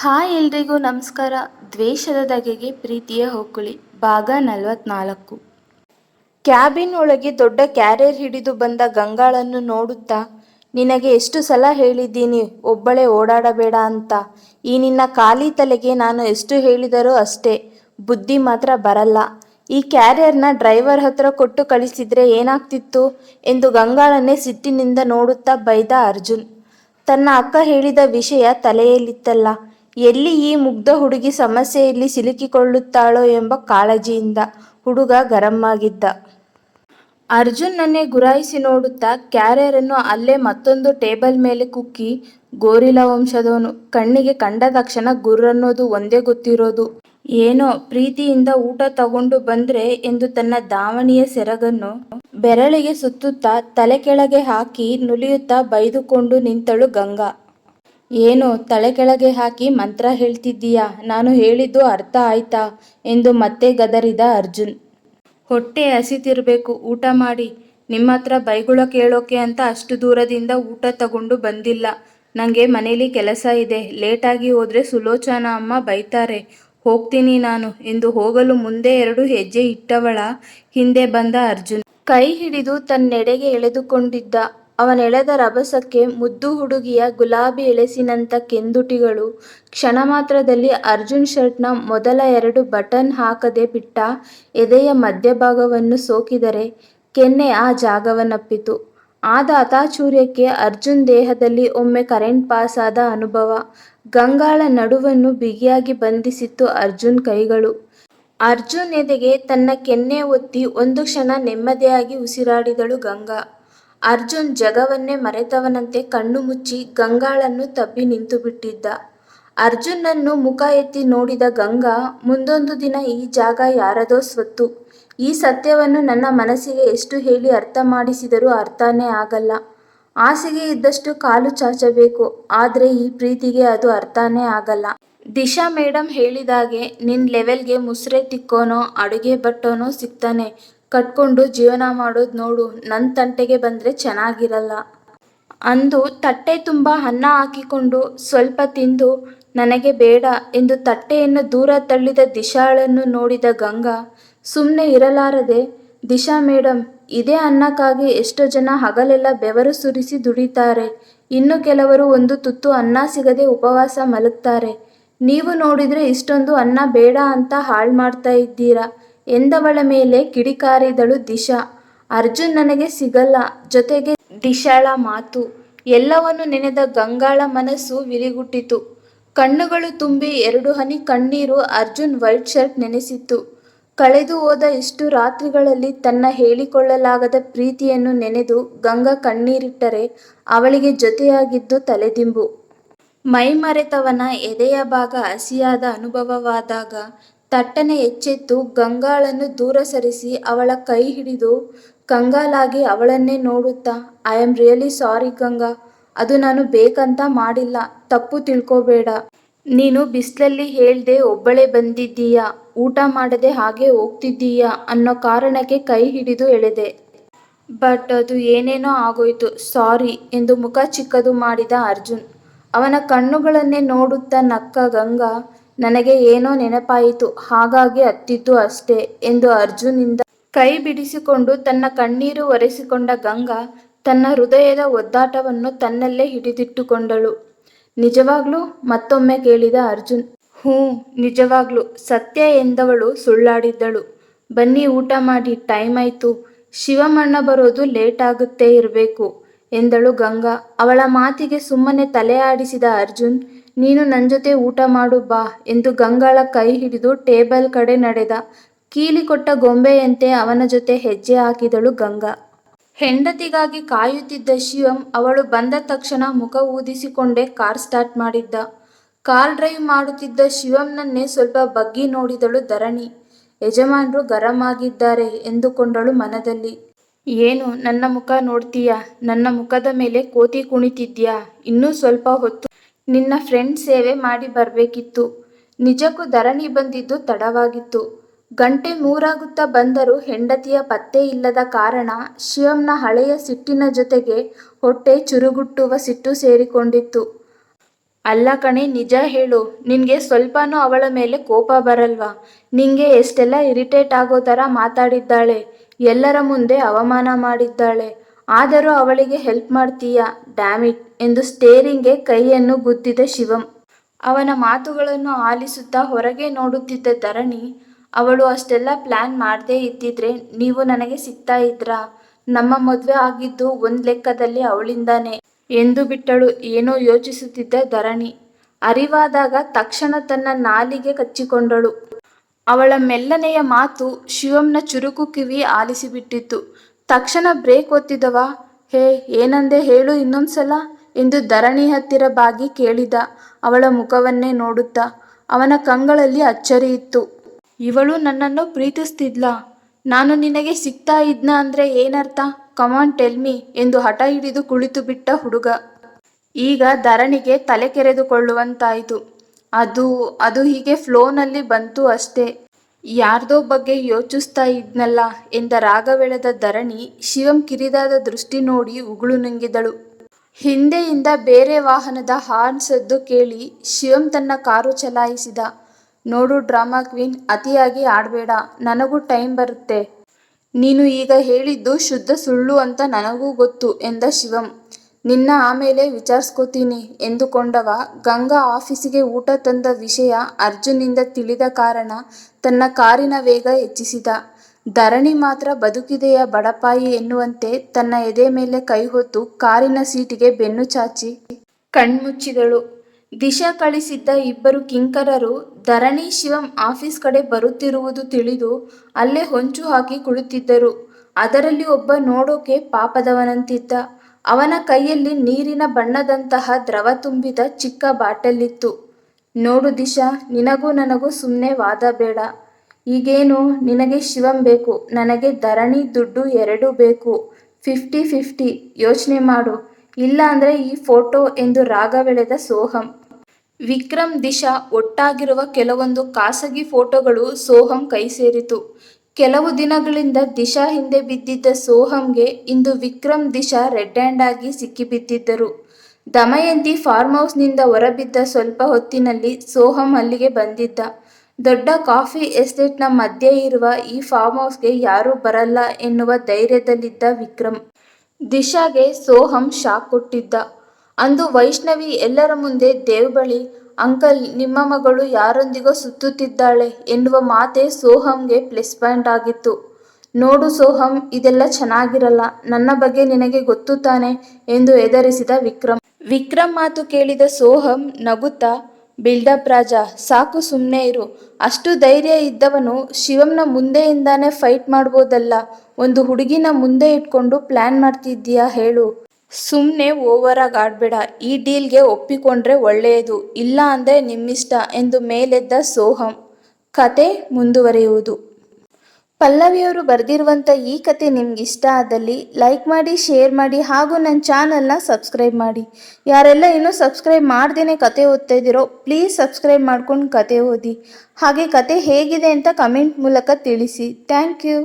Hi ಎಲ್ರಿಗೂ ನಮಸ್ಕಾರ. ದ್ವೇಷದ ದಗೆಗೆ ಪ್ರೀತಿಯ ಹೊಕ್ಕುಳಿ ಭಾಗ ನಲವತ್ನಾಲ್ಕು. ಕ್ಯಾಬಿನ್ ಒಳಗೆ ದೊಡ್ಡ ಕ್ಯಾರಿಯರ್ ಹಿಡಿದು ಬಂದ ಗಂಗಾಳನ್ನು ನೋಡುತ್ತಾ, ನಿನಗೆ ಎಷ್ಟು ಸಲ ಹೇಳಿದ್ದೀನಿ, ಒಬ್ಬಳೇ ಓಡಾಡಬೇಡ ಅಂತ. ಈ ನಿನ್ನ ಖಾಲಿ ತಲೆಗೆ ನಾನು ಎಷ್ಟು ಹೇಳಿದರೂ ಅಷ್ಟೇ, ಬುದ್ಧಿ ಮಾತ್ರ ಬರಲ್ಲ. ಈ ಕ್ಯಾರಿಯರ್ನ ಡ್ರೈವರ್ ಹತ್ರ ಕೊಟ್ಟು ಕಳಿಸಿದ್ರೆ ಏನಾಗ್ತಿತ್ತು ಎಂದು ಗಂಗಾಳನ್ನೇ ಸಿಟ್ಟಿನಿಂದ ನೋಡುತ್ತಾ ಬೈದ ಅರ್ಜುನ್. ತನ್ನ ಅಕ್ಕ ಹೇಳಿದ ವಿಷಯ ತಲೆಯಲ್ಲಿತ್ತಲ್ಲ ಎಲ್ಲಿ ಈ ಮುಗ್ಧ ಹುಡುಗಿ ಸಮಸ್ಯೆಯಲ್ಲಿ ಸಿಲುಕಿಕೊಳ್ಳುತ್ತಾಳೋ ಎಂಬ ಕಾಳಜಿಯಿಂದ ಹುಡುಗ ಗರಂ ಆಗಿದ್ದ. ಅರ್ಜುನ್ನನ್ನೇ ಗುರಾಯಿಸಿ ನೋಡುತ್ತಾ ಕ್ಯಾರಿಯರನ್ನು ಅಲ್ಲೇ ಮತ್ತೊಂದು ಟೇಬಲ್ ಮೇಲೆ ಕುಕ್ಕಿ, ಗೋರಿಲ ವಂಶದವನು, ಕಣ್ಣಿಗೆ ಕಂಡ ತಕ್ಷಣ ಗುರ್ರನ್ನೋದು ಒಂದೇ ಗೊತ್ತಿರೋದು. ಏನೋ ಪ್ರೀತಿಯಿಂದ ಊಟ ತಗೊಂಡು ಬಂದ್ರೆ ಎಂದು ತನ್ನ ದಾವಣಿಯ ಸೆರಗನ್ನು ಬೆರಳಿಗೆ ಸುತ್ತುತ್ತಾ ತಲೆ ಕೆಳಗೆ ಹಾಕಿ ನುಲಿಯುತ್ತಾ ಬೈದುಕೊಂಡು ನಿಂತಳು ಗಂಗಾ. ಏನು ತಲೆ ಕೆಳಗೆ ಹಾಕಿ ಮಂತ್ರ ಹೇಳ್ತಿದ್ದೀಯಾ? ನಾನು ಹೇಳಿದ್ದು ಅರ್ಥ ಆಯ್ತಾ? ಎಂದು ಮತ್ತೆ ಗದರಿದ ಅರ್ಜುನ್. ಹೊಟ್ಟೆ ಹಸಿತಿರ್ಬೇಕು, ಊಟ ಮಾಡಿ. ನಿಮ್ಮ ಹತ್ರ ಬೈಗುಳ ಕೇಳೋಕೆ ಅಂತ ಅಷ್ಟು ದೂರದಿಂದ ಊಟ ತಗೊಂಡು ಬಂದಿಲ್ಲ. ನನಗೆ ಮನೇಲಿ ಕೆಲಸ ಇದೆ. ಲೇಟಾಗಿ ಹೋದ್ರೆ ಸುಲೋಚನಾ ಅಮ್ಮ ಬೈತಾರೆ. ಹೋಗ್ತೀನಿ ನಾನು ಎಂದು ಹೋಗಲು ಮುಂದೆ ಎರಡು ಹೆಜ್ಜೆ ಇಟ್ಟವಳ ಹಿಂದೆ ಬಂದ ಅರ್ಜುನ್. ಕೈ ಹಿಡಿದು ತನ್ನೆಡೆಗೆ ಎಳೆದುಕೊಂಡಿದ್ದ ಅವನೆಳೆದ ರಭಸಕ್ಕೆ ಮುದ್ದು ಹುಡುಗಿಯ ಗುಲಾಬಿ ಎಳೆಸಿನಂಥ ಕೆಂದುಟಿಗಳು. ಕ್ಷಣ ಮಾತ್ರದಲ್ಲಿ ಅರ್ಜುನ್ ಶರ್ಟ್ನ ಮೊದಲ ಎರಡು ಬಟನ್ ಹಾಕದೆ ಬಿಟ್ಟ ಎದೆಯ ಮಧ್ಯಭಾಗವನ್ನು ಸೋಕಿದರೆ ಕೆನ್ನೆ ಆ ಜಾಗವನ್ನಪ್ಪಿತು. ಆದ ಅತಾಚೂರ್ಯಕ್ಕೆ ಅರ್ಜುನ್ ದೇಹದಲ್ಲಿ ಒಮ್ಮೆ ಕರೆಂಟ್ ಪಾಸ್ ಆದ ಅನುಭವ. ಗಂಗಾಳ ನಡುವನ್ನು ಬಿಗಿಯಾಗಿ ಬಂಧಿಸಿತ್ತು ಅರ್ಜುನ್ ಕೈಗಳು. ಅರ್ಜುನ್ ಎದೆಗೆ ತನ್ನ ಕೆನ್ನೆ ಒತ್ತಿ ಒಂದು ಕ್ಷಣ ನೆಮ್ಮದಿಯಾಗಿ ಉಸಿರಾಡಿದಳು ಗಂಗಾ. ಅರ್ಜುನ್ ಜಗವನ್ನೇ ಮರೆತವನಂತೆ ಕಣ್ಣು ಮುಚ್ಚಿ ಗಂಗಾಳನ್ನು ತಬ್ಬಿ ನಿಂತುಬಿಟ್ಟಿದ್ದ. ಅರ್ಜುನನ್ನು ಮುಖ ಎತ್ತಿ ನೋಡಿದ ಗಂಗಾ, ಮುಂದೊಂದು ದಿನ ಈ ಜಾಗ ಯಾರದೋ ಸ್ವತ್ತು. ಈ ಸತ್ಯವನ್ನು ನನ್ನ ಮನಸ್ಸಿಗೆ ಎಷ್ಟು ಹೇಳಿ ಅರ್ಥ ಮಾಡಿಸಿದರೂ ಅರ್ಥನೇ ಆಗಲ್ಲ. ಆಸೆಗೆ ಇದ್ದಷ್ಟು ಕಾಲು ಚಾಚಬೇಕು, ಆದರೆ ಈ ಪ್ರೀತಿಗೆ ಅದು ಅರ್ಥನೇ ಆಗಲ್ಲ. ದಿಶಾ ಮೇಡಮ್ ಹೇಳಿದಾಗೆ ನಿನ್ನ ಲೆವೆಲ್ಗೆ ಮುಸ್ರೆ ತಿಕ್ಕೋನೋ, ಅಡುಗೆ ಬಟ್ಟೋನೋ ಸಿಗ್ತಾನೆ. ಕಟ್ಕೊಂಡು ಜೀವನ ಮಾಡೋದು ನೋಡು ನನ್ನ ತಂಟೆಗೆ ಬಂದರೆ ಚೆನ್ನಾಗಿರಲ್ಲ. ಅಂದು ತಟ್ಟೆ ತುಂಬ ಅನ್ನ ಹಾಕಿಕೊಂಡು ಸ್ವಲ್ಪ ತಿಂದು, ನನಗೆ ಬೇಡ ಎಂದು ತಟ್ಟೆಯನ್ನು ದೂರ ತಳ್ಳಿದ ದಿಶಾಳನ್ನು ನೋಡಿದ ಗಂಗಾ ಸುಮ್ಮನೆ ಇರಲಾರದೆ, ದಿಶಾ ಮೇಡಮ್ ಇದೇ ಅನ್ನಕ್ಕಾಗಿ ಎಷ್ಟೋ ಜನ ಹಗಲೆಲ್ಲ ಬೆವರು ಸುರಿಸಿ ದುಡಿತಾರೆ, ಇನ್ನು ಕೆಲವರು ಒಂದು ತುತ್ತು ಅನ್ನ ಸಿಗದೆ ಉಪವಾಸ ಮಲಗ್ತಾರೆ. ನೀವು ನೋಡಿದ್ರೆ ಇಷ್ಟೊಂದು ಅನ್ನ ಬೇಡ ಅಂತ ಹಾಳು ಮಾಡ್ತಾ ಇದ್ದೀರಾ. ಎಂದವಳ ಮೇಲೆ ಕಿಡಿಕಾರಿದಳು ದಿಶಾ. ಅರ್ಜುನ್ ನನಗೆ ಸಿಗಲ್ಲ, ಜೊತೆಗೆ ದಿಶಾಳ ಮಾತು. ಎಲ್ಲವನ್ನು ನೆನೆದ ಗಂಗಾಳ ಮನಸ್ಸು ವಿರಿಗುಟ್ಟಿತು. ಕಣ್ಣುಗಳು ತುಂಬಿ ಎರಡು ಹನಿ ಕಣ್ಣೀರು ಅರ್ಜುನ್ ವೈಟ್ ಶರ್ಟ್ ನೆನೆಸಿತ್ತು. ಕಳೆದು ಹೋದ ಇಷ್ಟು ರಾತ್ರಿಗಳಲ್ಲಿ ತನ್ನ ಹೇಳಿಕೊಳ್ಳಲಾಗದ ಪ್ರೀತಿಯನ್ನು ನೆನೆದು ಗಂಗಾ ಕಣ್ಣೀರಿಟ್ಟರೆ ಅವಳಿಗೆ ಜೊತೆಯಾಗಿದ್ದು ತಲೆದಿಂಬು. ಮೈಮರೆತವನ ಎದೆಯ ಭಾಗ ಹಸಿಯಾದ ಅನುಭವವಾದಾಗ ತಟ್ಟನೆ ಎಚ್ಚೆತ್ತು ಗಂಗಾಳನ್ನು ದೂರ ಸರಿಸಿ ಅವಳ ಕೈ ಹಿಡಿದು ಕಂಗಾಲಾಗಿ ಅವಳನ್ನೇ ನೋಡುತ್ತಾ? I am really sorry Ganga. ಅದು ನಾನು ಬೇಕಂತ ಮಾಡಿಲ್ಲ. ತಪ್ಪು ತಿಳ್ಕೋಬೇಡ. ನೀನು ಬಿಸಿಲಲ್ಲಿ ಹೇಳ್ದೆ ಒಬ್ಬಳೇ ಬಂದಿದ್ದೀಯಾ? ಊಟ ಮಾಡದೆ ಹಾಗೆ ಹೋಗ್ತಿದ್ದೀಯಾ? ಅನ್ನೋ ಕಾರಣಕ್ಕೆ ಕೈ ಹಿಡಿದು ಎಳೆದೆ. ಬಟ್ ಅದು ಏನೇನೋ ಆಗೋಯ್ತು. ಸಾರಿ ಎಂದು ಮುಖ ಚಿಕ್ಕದು ಮಾಡಿದ ಅರ್ಜುನ್. ಅವನ ಕಣ್ಣುಗಳನ್ನೇ ನೋಡುತ್ತಾ ನಕ್ಕ ಗಂಗಾ. ನನಗೆ ಏನೋ ನೆನಪಾಯಿತು, ಹಾಗಾಗಿ ಅತ್ತಿತು ಅಷ್ಟೇ ಎಂದು ಅರ್ಜುನಿಂದ ಕೈ ಬಿಡಿಸಿಕೊಂಡು ತನ್ನ ಕಣ್ಣೀರು ಒರೆಸಿಕೊಂಡ ಗಂಗಾ ತನ್ನ ಹೃದಯದ ಒದ್ದಾಟವನ್ನು ತನ್ನಲ್ಲೇ ಹಿಡಿದಿಟ್ಟುಕೊಂಡಳು. ನಿಜವಾಗ್ಲೂ ಮತ್ತೊಮ್ಮೆ ಕೇಳಿದ ಅರ್ಜುನ್, ಹ್ಞೂ, ನಿಜವಾಗ್ಲೂ ಸತ್ಯ ಎಂದವಳು ಸುಳ್ಳಾಡಿದ್ದಳು. ಬನ್ನಿ ಊಟ ಮಾಡಿ, ಟೈಮ್ ಆಯ್ತು. ಶಿವಮಣ್ಣ ಬರೋದು ಲೇಟ್ ಆಗುತ್ತೆ ಇರಬೇಕು, ಎಂದಳು ಗಂಗಾ. ಅವಳ ಮಾತಿಗೆ ಸುಮ್ಮನೆ ತಲೆ ಆಡಿಸಿದ ಅರ್ಜುನ್ ನೀನು ನನ್ನ ಜೊತೆ ಊಟ ಮಾಡು ಬಾ ಎಂದು ಗಂಗಾಳ ಕೈ ಹಿಡಿದು ಟೇಬಲ್ ಕಡೆ ನಡೆದ. ಕೀಲಿ ಕೊಟ್ಟ ಗೊಂಬೆಯಂತೆ ಅವನ ಜೊತೆ ಹೆಜ್ಜೆ ಹಾಕಿದಳು ಗಂಗಾ. ಹೆಂಡತಿಗಾಗಿ ಕಾಯುತ್ತಿದ್ದ ಶಿವಂ ಅವಳು ಬಂದ ತಕ್ಷಣ ಮುಖ ಊದಿಸಿಕೊಂಡೇ ಕಾರ್ ಸ್ಟಾರ್ಟ್ ಮಾಡಿದ್ದ. ಕಾರ್ ಡ್ರೈವ್ ಮಾಡುತ್ತಿದ್ದ ಶಿವಂನನ್ನೇ ಸ್ವಲ್ಪ ಬಗ್ಗಿ ನೋಡಿದಳು ಧರಣಿ. ಯಜಮಾನ್ರು ಗರಂ ಆಗಿದ್ದಾರೆ ಎಂದುಕೊಂಡಳು ಮನದಲ್ಲಿ. ಏನು, ನನ್ನ ಮುಖ ನೋಡ್ತೀಯಾ? ನನ್ನ ಮುಖದ ಮೇಲೆ ಕೋತಿ ಕುಣಿತಿದ್ಯಾ? ಇನ್ನೂ ಸ್ವಲ್ಪ ಹೊತ್ತು ನಿನ್ನ ಫ್ರೆಂಡ್ ಸೇವೆ ಮಾಡಿ ಬರಬೇಕಿತ್ತು. ನಿಜಕ್ಕೂ ಧರಣಿ ಬಂದಿದ್ದು ತಡವಾಗಿತ್ತು. ಗಂಟೆ ಮೂರಾಗುತ್ತಾ ಬಂದರೂ ಹೆಂಡತಿಯ ಪತ್ತೆ ಇಲ್ಲದ ಕಾರಣ ಶಿವಂನ ಹಳೆಯ ಸಿಟ್ಟಿನ ಜೊತೆಗೆ ಹೊಟ್ಟೆ ಚುರುಗುಟ್ಟುವ ಸಿಟ್ಟು ಸೇರಿಕೊಂಡಿತ್ತು. ಅಲ್ಲ ಕಣೆ, ನಿಜ ಹೇಳು. ನಿನಗೆ ಸ್ವಲ್ಪನೂ ಅವಳ ಮೇಲೆ ಕೋಪ ಬರಲ್ವಾ? ನಿಂಗೆ ಎಷ್ಟೆಲ್ಲ ಇರಿಟೇಟ್ ಆಗೋ ಥರ ಮಾತಾಡಿದ್ದಾಳೆ. ಎಲ್ಲರ ಮುಂದೆ ಅವಮಾನ ಮಾಡಿದ್ದಾಳೆ. ಆದರೂ ಅವಳಿಗೆ ಹೆಲ್ಪ್ ಮಾಡ್ತೀಯಾ? ಡ್ಯಾಮಿಟ್ ಎಂದು ಸ್ಟೇರಿಂಗ್ಗೆ ಕೈಯನ್ನು ಗುದ್ದಿದ ಶಿವಂ. ಅವನ ಮಾತುಗಳನ್ನು ಆಲಿಸುತ್ತಾ ಹೊರಗೆ ನೋಡುತ್ತಿದ್ದ ಧರಣಿ, ಅವಳು ಅಷ್ಟೆಲ್ಲ ಪ್ಲ್ಯಾನ್ ಮಾಡದೇ ಇದ್ದಿದ್ರೆ ನೀವು ನನಗೆ ಸಿಗ್ತಾ ಇದ್ರಾ? ನಮ್ಮ ಮದುವೆ ಆಗಿದ್ದು ಒಂದು ಲೆಕ್ಕದಲ್ಲಿ ಅವಳಿಂದಾನೆ ಎಂದು ಬಿಟ್ಟಳು ಏನೋ ಯೋಚಿಸುತ್ತಿದ್ದ ಧರಣಿ. ಅರಿವಾದಾಗ ತಕ್ಷಣ ತನ್ನ ನಾಲಿಗೆ ಕಚ್ಚಿಕೊಂಡಳು. ಅವಳ ಮೆಲ್ಲನೆಯ ಮಾತು ಶಿವಂನ ಚುರುಕು ಕಿವಿ ಆಲಿಸಿಬಿಟ್ಟಿತ್ತು. ತಕ್ಷಣ ಬ್ರೇಕ್ ಒತ್ತಿದವ. ಹೇ, ಏನಂದೆ ಹೇಳು ಇನ್ನೊಂದ್ಸಲ? ಎಂದು ಧರಣಿ ಹತ್ತಿರ ಬಾಗಿ ಕೇಳಿದ. ಅವಳ ಮುಖವನ್ನೇ ನೋಡುತ್ತಾ. ಅವನ ಕಂಗಳಲ್ಲಿ ಅಚ್ಚರಿ ಇತ್ತು. ಇವಳು ನನ್ನನ್ನು ಪ್ರೀತಿಸ್ತಿದ್ಲ? ನಾನು ನಿನಗೆ ಸಿಗ್ತಾ ಇದ್ನ ಅಂದ್ರೆ ಏನರ್ಥ? ಕಮಾನ್ ಟೆಲ್ಮಿ ಎಂದು ಹಠ ಹಿಡಿದು ಕುಳಿತು ಬಿಟ್ಟ ಹುಡುಗ. ಈಗ ಧರಣಿಗೆ ತಲೆ ಕೆರೆದುಕೊಳ್ಳುವಂತಾಯಿತು. ಅದು ಅದು ಹೀಗೆ ಫ್ಲೋನಲ್ಲಿ ಬಂತು ಅಷ್ಟೇ. ಯಾರ್ದೋ ಬಗ್ಗೆ ಯೋಚಿಸ್ತಾ ಇದ್ನಲ್ಲ ಎಂದ ರಾಗವೆಳೆದ ಧರಣಿ ಶಿವಂ ಕಿರಿದಾದ ದೃಷ್ಟಿ ನೋಡಿ ಉಗುಳು ನುಂಗಿದಳು. ಹಿಂದೆಯಿಂದ ಬೇರೆ ವಾಹನದ ಹಾರ್ನ್ ಸದ್ದು ಕೇಳಿ ಶಿವಂ ತನ್ನ ಕಾರು ಚಲಾಯಿಸಿದ. ನೋಡು ಡ್ರಾಮಾ ಕ್ವೀನ್, ಅತಿಯಾಗಿ ಆಡಬೇಡ, ನನಗೂ ಟೈಮ್ ಬರುತ್ತೆ. ನೀನು ಈಗ ಹೇಳಿದ್ದು ಶುದ್ಧ ಸುಳ್ಳು ಅಂತ ನನಗೂ ಗೊತ್ತು ಎಂದ ಶಿವಂ. ನಿನ್ನ ಆಮೇಲೆ ವಿಚಾರಿಸ್ಕೋತೀನಿ ಎಂದುಕೊಂಡವ ಗಂಗಾ ಆಫೀಸಿಗೆ ಊಟ ತಂದ ವಿಷಯ ಅರ್ಜುನ್ನಿಂದ ತಿಳಿದ ಕಾರಣ ತನ್ನ ಕಾರಿನ ವೇಗ ಹೆಚ್ಚಿಸಿದ. ಧರಣಿ ಮಾತ್ರ ಬದುಕಿದೆಯ ಬಡಪಾಯಿ ಎನ್ನುವಂತೆ ತನ್ನ ಎದೆ ಮೇಲೆ ಕೈ ಹೊತ್ತು ಕಾರಿನ ಸೀಟಿಗೆ ಬೆನ್ನು ಚಾಚಿ ಕಣ್ಮುಚ್ಚಿದಳು. ದಿಶಾ ಕಳಿಸಿದ್ದ ಇಬ್ಬರು ಕಿಂಕರರು ಧರಣಿ ಶಿವಂ ಆಫೀಸ್ ಕಡೆ ಬರುತ್ತಿರುವುದು ತಿಳಿದು ಅಲ್ಲೇ ಹೊಂಚು ಹಾಕಿ ಕುಳಿತಿದ್ದರು. ಅದರಲ್ಲಿ ಒಬ್ಬ ನೋಡೋಕೆ ಪಾಪದವನಂತಿದ್ದ. ಅವನ ಕೈಯಲ್ಲಿ ನೀರಿನ ಬಣ್ಣದಂತಹ ದ್ರವ ತುಂಬಿದ ಚಿಕ್ಕ ಬಾಟಲಿತ್ತು. ನೋಡು ದಿಶಾ, ನಿನಗೂ ನನಗೂ ಸುಮ್ಮನೆ ವಾದ ಬೇಡ. ಈಗೇನು? ನಿನಗೆ ಶಿವಂ ಬೇಕು, ನನಗೆ ಧರಣಿ ದುಡ್ಡು ಎರಡೂ ಬೇಕು. ಫಿಫ್ಟಿ ಫಿಫ್ಟಿ, ಯೋಚನೆ ಮಾಡು. ಇಲ್ಲ ಅಂದ್ರೆ ಈ ಫೋಟೋ ಎಂದು ರಾಗವೆಳೆದ ಸೋಹಂ. ವಿಕ್ರಮ್ ದಿಶಾ ಒಟ್ಟಾಗಿರುವ ಕೆಲವೊಂದು ಖಾಸಗಿ ಫೋಟೋಗಳು ಸೋಹಂ ಕೈ ಸೇರಿತು ಕೆಲವು ದಿನಗಳಿಂದ ದಿಶಾ ಹಿಂದೆ ಬಿದ್ದಿದ್ದ ಸೋಹಂಗೆ ಇಂದು ವಿಕ್ರಮ್ ದಿಶಾ ರೆಡ್ ಹ್ಯಾಂಡ್ ಆಗಿ ಸಿಕ್ಕಿಬಿದ್ದಿದ್ದರು. ದಮಯಂತಿ ಫಾರ್ಮ್ ಹೌಸ್ನಿಂದ ಹೊರಬಿದ್ದ ಸ್ವಲ್ಪ ಹೊತ್ತಿನಲ್ಲಿ ಸೋಹಂ ಅಲ್ಲಿಗೆ ಬಂದಿದ್ದ. ದೊಡ್ಡ ಕಾಫಿ ಎಸ್ಟೇಟ್ನ ಮಧ್ಯೆ ಇರುವ ಈ ಫಾರ್ಮ್ ಹೌಸ್ಗೆ ಯಾರೂ ಬರಲ್ಲ ಎನ್ನುವ ಧೈರ್ಯದಲ್ಲಿದ್ದ ವಿಕ್ರಮ್. ದಿಶಾಗೆ ಸೋಹಂ ಶಾಕ್ ಕೊಟ್ಟಿದ್ದ. ಅಂದು ವೈಷ್ಣವಿ ಎಲ್ಲರ ಮುಂದೆ ದೇವ್ ಬಳಿ ಅಂಕಲ್, ನಿಮ್ಮ ಮಗಳು ಯಾರೊಂದಿಗೋ ಸುತ್ತುತ್ತಿದ್ದಾಳೆ ಎನ್ನುವ ಮಾತೆ ಸೋಹಂಗೆ ಪ್ಲಸ್ ಪಾಯಿಂಟ್ ಆಗಿತ್ತು. ನೋಡು ಸೋಹಂ, ಇದೆಲ್ಲ ಚೆನ್ನಾಗಿರಲ್ಲ, ನನ್ನ ಬಗ್ಗೆ ನಿನಗೆ ಗೊತ್ತು ತಾನೆ ಎಂದು ಎದರಿಸಿದ ವಿಕ್ರಮ್. ವಿಕ್ರಮ್ ಮಾತು ಕೇಳಿದ ಸೋಹಂ ನಗುತ್ತಾ, ಬಿಲ್ಡಪ್ ರಾಜ, ಸಾಕು ಸುಮ್ಮನೆ ಇರು. ಅಷ್ಟು ಧೈರ್ಯ ಇದ್ದವನು ಶಿವಂನ ಮುಂದೆಯಿಂದಾನೇ ಫೈಟ್ ಮಾಡ್ಬೋದಲ್ಲ, ಒಂದು ಹುಡುಗಿನ ಮುಂದೆ ಇಟ್ಕೊಂಡು ಪ್ಲ್ಯಾನ್ ಮಾಡ್ತಿದ್ದೀಯಾ ಹೇಳು. ಸುಮ್ಮನೆ ಓವರಾಗಿ ಆಡ್ಬೇಡ. ಈ ಡೀಲ್ಗೆ ಒಪ್ಪಿಕೊಂಡ್ರೆ ಒಳ್ಳೆಯದು ಇಲ್ಲ ಅಂದರೆ ನಿಮ್ಮಿಷ್ಟ ಎಂದು ಮೇಲೆದ್ದ ಸೋಹಂ. ಕತೆ ಮುಂದುವರಿಯುವುದು. ಪಲ್ಲವಿಯವರು ಬರೆದಿರುವಂಥ ಈ ಕತೆ ನಿಮ್ಗೆ ಇಷ್ಟ ಆದಲ್ಲಿ ಲೈಕ್ ಮಾಡಿ, ಶೇರ್ ಮಾಡಿ ಹಾಗೂ ನನ್ನ ಚಾನಲ್ನ ಸಬ್ಸ್ಕ್ರೈಬ್ ಮಾಡಿ. ಯಾರೆಲ್ಲ ಇನ್ನೂ ಸಬ್ಸ್ಕ್ರೈಬ್ ಮಾಡ್ದೇ ಕತೆ ಓದ್ತಾ ಇದ್ದೀರೋ, ಪ್ಲೀಸ್ ಸಬ್ಸ್ಕ್ರೈಬ್ ಮಾಡ್ಕೊಂಡು ಕತೆ ಓದಿ. ಹಾಗೆ ಕತೆ ಹೇಗಿದೆ ಅಂತ ಕಮೆಂಟ್ ಮೂಲಕ ತಿಳಿಸಿ. Thank you.